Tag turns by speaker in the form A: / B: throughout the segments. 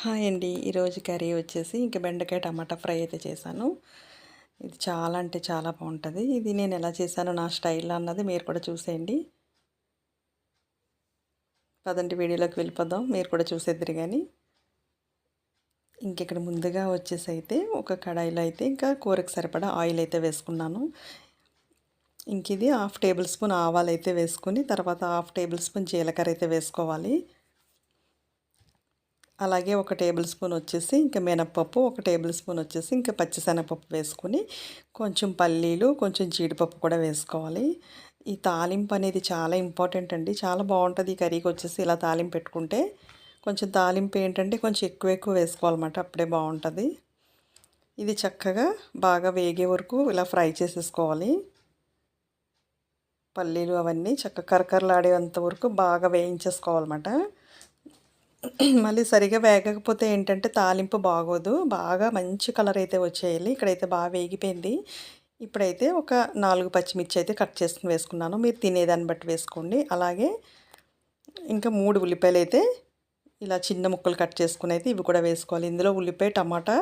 A: Hi అండి. ఈరోజు curry వచ్చేసి ఇంకా బెండకాయ టమాటా ఫ్రై అయితే చేశాను. ఇది చాలా అంటే చాలా బాగుంటుంది. ఇది నేను ఎలా చేశాను నా స్టైల్ అన్నది మీరు కూడా చూసేయండి. పదంటి వీడియోలోకి వెళ్ళిపోదాం. మీరు కూడా చూసేద్దరు కానీ ఇంకెక్కడ ముందుగా వచ్చేసి అయితే ఒక కడాయిలో అయితే ఇంకా కూరకు సరిపడా ఆయిల్ అయితే వేసుకున్నాను. ఇంక ఇది హాఫ్ టేబుల్ స్పూన్ ఆవాలు అయితే వేసుకుని తర్వాత హాఫ్ టేబుల్ స్పూన్ జీలకర్ర అయితే వేసుకోవాలి. అలాగే ఒక టేబుల్ స్పూన్ వచ్చేసి ఇంకా మినప్పప్పు ఒక టేబుల్ స్పూన్ వచ్చేసి ఇంకా పచ్చిశనగపప్పు వేసుకొని కొంచెం పల్లీలు కొంచెం జీడిపప్పు కూడా వేసుకోవాలి. ఈ తాలింపు అనేది చాలా ఇంపార్టెంట్ అండి. చాలా బాగుంటుంది ఈ కర్రీకి వచ్చేసి ఇలా తాలింపు పెట్టుకుంటే. కొంచెం తాలింపు ఏంటంటే కొంచెం ఎక్కువ ఎక్కువ వేసుకోవాలన్నమాట అప్పుడే బాగుంటుంది. ఇది చక్కగా బాగా వేగే వరకు ఇలా ఫ్రై చేసేసుకోవాలి. పల్లీలు అవన్నీ చక్కగా కరకరలాడేంత వరకు బాగా వేయించేసుకోవాలన్నమాట. మళ్ళీ సరిగా వేగకపోతే ఏంటంటే తాలింపు బాగోదు. బాగా మంచి కలర్ అయితే వచ్చేయాలి. ఇక్కడైతే బాగా వేగిపోయింది. ఇప్పుడైతే ఒక నాలుగు పచ్చిమిర్చి అయితే కట్ చేసుకుని వేసుకున్నాను. మీరు తినేదాన్ని బట్టి వేసుకోండి. అలాగే ఇంకా మూడు ఉల్లిపాయలు అయితే ఇలా చిన్న ముక్కలు కట్ చేసుకుని అయితే ఇవి కూడా వేసుకోవాలి. ఇందులో ఉల్లిపాయ టమాటా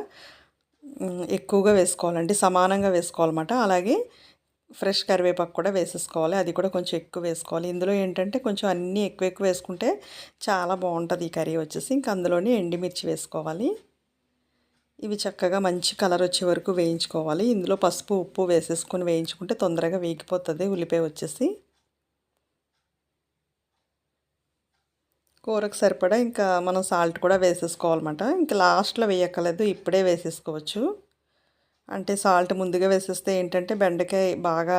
A: ఎక్కువగా వేసుకోవాలండి. సమానంగా వేసుకోవాలన్నమాట. అలాగే ఫ్రెష్ కరివేపాకు కూడా వేసేసుకోవాలి. అది కూడా కొంచెం ఎక్కువ వేసుకోవాలి. ఇందులో ఏంటంటే కొంచెం అన్నీ ఎక్కువ ఎక్కువ వేసుకుంటే చాలా బాగుంటుంది ఈ కర్రీ వచ్చేసి. ఇంక అందులోనే ఎండిమిర్చి వేసుకోవాలి. ఇవి చక్కగా మంచి కలర్ వచ్చే వరకు వేయించుకోవాలి. ఇందులో పసుపు ఉప్పు వేసేసుకొని వేయించుకుంటే తొందరగా వేగిపోతుంది. ఉల్లిపాయ వచ్చేసి. కూరకు సరిపడా ఇంకా మనం సాల్ట్ కూడా వేసేసుకోవాలన్నమాట. ఇంకా లాస్ట్లో వేయక్కర్లేదు. ఇప్పుడే వేసేసుకోవచ్చు. అంటే సాల్ట్ ముందుగా వేసేస్తే ఏంటంటే బెండకాయ బాగా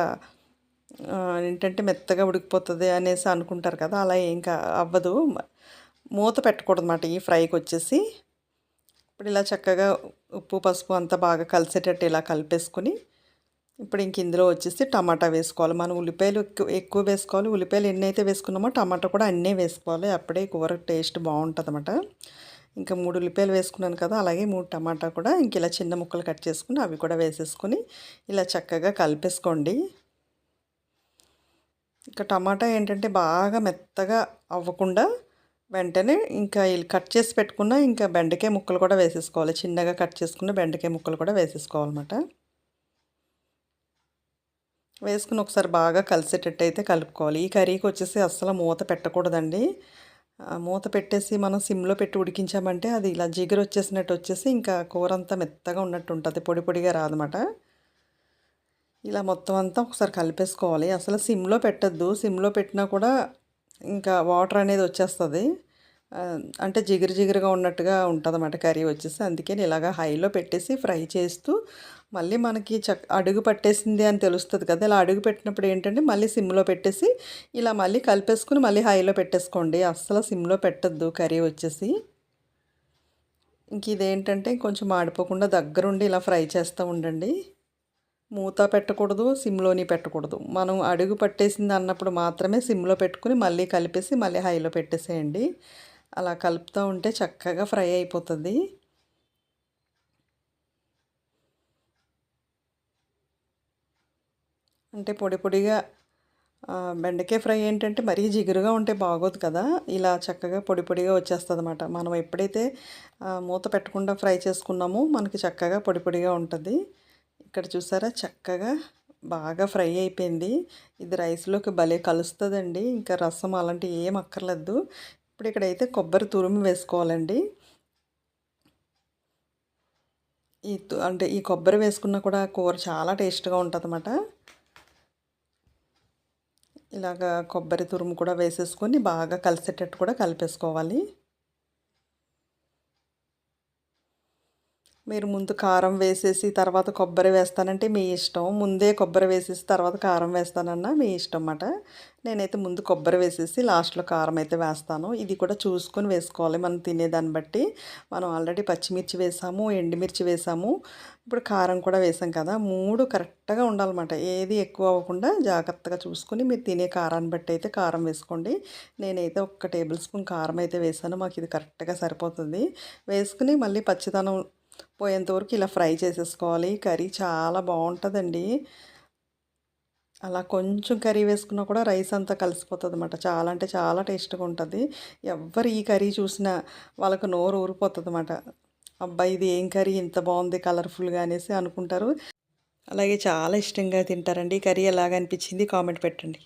A: ఏంటంటే మెత్తగా ఉడికిపోతుంది అనేసి అనుకుంటారు కదా అలా ఏం కా అవ్వదు. మూత పెట్టకూడదు అన్నమాట ఈ ఫ్రైకి వచ్చేసి. ఇప్పుడు ఇలా చక్కగా ఉప్పు పసుపు అంతా బాగా కలిసేటట్టు ఇలా కలిపేసుకొని ఇప్పుడు ఇంక ఇందులో వచ్చేసి టమాటా వేసుకోవాలి. మనం ఉల్లిపాయలు ఎక్కువ ఎక్కువ వేసుకోవాలి. ఉల్లిపాయలు ఎన్ని అయితే వేసుకున్నామో టమాటా కూడా అన్నీ వేసుకోవాలి. అప్పుడే కూర టేస్ట్ బాగుంటుంది అన్నమాట ఇంకా మూడు ఉల్లిపాయలు వేసుకున్నాను కదా అలాగే మూడు టమాటా కూడా ఇంక ఇలా చిన్న ముక్కలు కట్ చేసుకుని అవి కూడా వేసేసుకొని ఇలా చక్కగా కలిపేసుకోండి. ఇంకా టమాటా ఏంటంటే బాగా మెత్తగా అవ్వకుండా వెంటనే ఇంకా కట్ చేసి పెట్టుకున్న ఇంకా బెండకాయ ముక్కలు కూడా వేసేసుకోవాలి. చిన్నగా కట్ చేసుకున్న బెండకాయ ముక్కలు కూడా వేసేసుకోవాలన్నమాట. వేసుకుని ఒకసారి బాగా కలిసేటట్టు అయితే కలుపుకోవాలి. ఈ కర్రీకి వచ్చేసి అస్సలు మూత పెట్టకూడదండి. మూత పెట్టేసి మనం సిమ్లో పెట్టి ఉడికించామంటే అది ఇలా జిగురు వచ్చేసినట్టు వచ్చేసి ఇంకా కూర అంతా మెత్తగా ఉన్నట్టు ఉంటుంది పొడి పొడిగా రాదన్నమాట. ఇలా మొత్తం అంతా ఒకసారి కలిపేసుకోవాలి. అసలు సిమ్లో పెట్టద్దు. సిమ్లో పెట్టినా కూడా ఇంకా వాటర్ అనేది వచ్చేస్తుంది. అంటే జిగురు జిగురుగా ఉన్నట్టుగా ఉంటుంది అన్నమాట కర్రీ వచ్చేసి. అందుకే ఇలాగ హైలో పెట్టేసి ఫ్రై చేస్తూ మళ్ళీ మనకి చక్ అడుగు పట్టేసింది అని తెలుస్తుంది కదా ఇలా అడుగు పెట్టినప్పుడు ఏంటంటే మళ్ళీ సిమ్లో పెట్టేసి ఇలా మళ్ళీ కలిపేసుకుని మళ్ళీ హైలో పెట్టేసుకోండి. అస్సలు సిమ్లో పెట్టద్దు కర్రీ వచ్చేసి. ఇంక ఇదేంటంటే కొంచెం మాడిపోకుండా దగ్గరుండి ఇలా ఫ్రై చేస్తూ ఉండండి. మూత పెట్టకూడదు సిమ్లోని పెట్టకూడదు. మనం అడుగు పట్టేసింది అన్నప్పుడు మాత్రమే సిమ్లో పెట్టుకుని మళ్ళీ కలిపేసి మళ్ళీ హైలో పెట్టేసేయండి. అలా కలుపుతూ ఉంటే చక్కగా ఫ్రై అయిపోతుంది. అంటే పొడి పొడిగా బెండకాయ ఫ్రై ఏంటంటే మరీ జిగురుగా ఉంటే బాగోదు కదా. ఇలా చక్కగా పొడి పొడిగా వచ్చేస్తుంది అనమాట మనం ఎప్పుడైతే మూత పెట్టకుండా ఫ్రై చేసుకున్నామో మనకి చక్కగా పొడి పొడిగా ఉంటుంది. ఇక్కడ చూసారా? చక్కగా బాగా ఫ్రై అయిపోయింది. ఇది రైస్లోకి భలే కలుస్తుందండి. ఇంకా రసం అలాంటివి ఏం అక్కర్లేదు. ఇప్పుడు ఇక్కడైతే కొబ్బరి తురుము వేసుకోవాలండి. ఈ అంటే ఈ కొబ్బరి వేసుకున్న కూడా కూర చాలా టేస్ట్గా ఉంటుంది ఇలాగ ఇలాగా కొబ్బరి తురుము కూడా వేసేసుకొని బాగా కలిసేటట్టు కూడా కలిపేసుకోవాలి. మీరు ముందు కారం వేసేసి తర్వాత కొబ్బరి వేస్తానంటే మీ ఇష్టం. ముందే కొబ్బరి వేసేసి తర్వాత కారం వేస్తానన్నా మీ ఇష్టం అన్నమాట. నేనైతే ముందు కొబ్బరి వేసేసి లాస్ట్లో కారం అయితే వేస్తాను. ఇది కూడా చూసుకొని వేసుకోవాలి మనం తినేదాన్ని బట్టి. మనం ఆల్రెడీ పచ్చిమిర్చి వేసాము ఎండుమిర్చి వేసాము. ఇప్పుడు కారం కూడా వేసాం కదా. మూడు కరెక్ట్గా ఉండాలన్నమాట. ఏది ఎక్కువ అవ్వకుండా జాగ్రత్తగా చూసుకొని మీరు తినే కారాన్ని బట్టి అయితే కారం వేసుకోండి. నేనైతే ఒక టేబుల్ స్పూన్ కారం అయితే వేసాను. మాకు ఇది కరెక్ట్గా సరిపోతుంది. వేసుకుని మళ్ళీ పచ్చిదనం పోయేంతవరకు ఇలా ఫ్రై చేసేసుకోవాలి. కర్రీ చాలా బాగుంటుందండి. అలా కొంచెం కర్రీ వేసుకున్నా కూడా రైస్ అంతా కలిసిపోతుంది అనమాట చాలా అంటే చాలా టేస్ట్గా ఉంటుంది. ఎవ్వరు ఈ కర్రీ చూసినా వాళ్ళకు నోరు ఊరిపోతుంది అనమాట అబ్బాయి ఇది ఏం కర్రీ? ఇంత బాగుంది కలర్ఫుల్గా అనేసి అనుకుంటారు. అలాగే చాలా ఇష్టంగా తింటారండి. కర్రీ ఎలాగ అనిపించింది కామెంట్ పెట్టండి.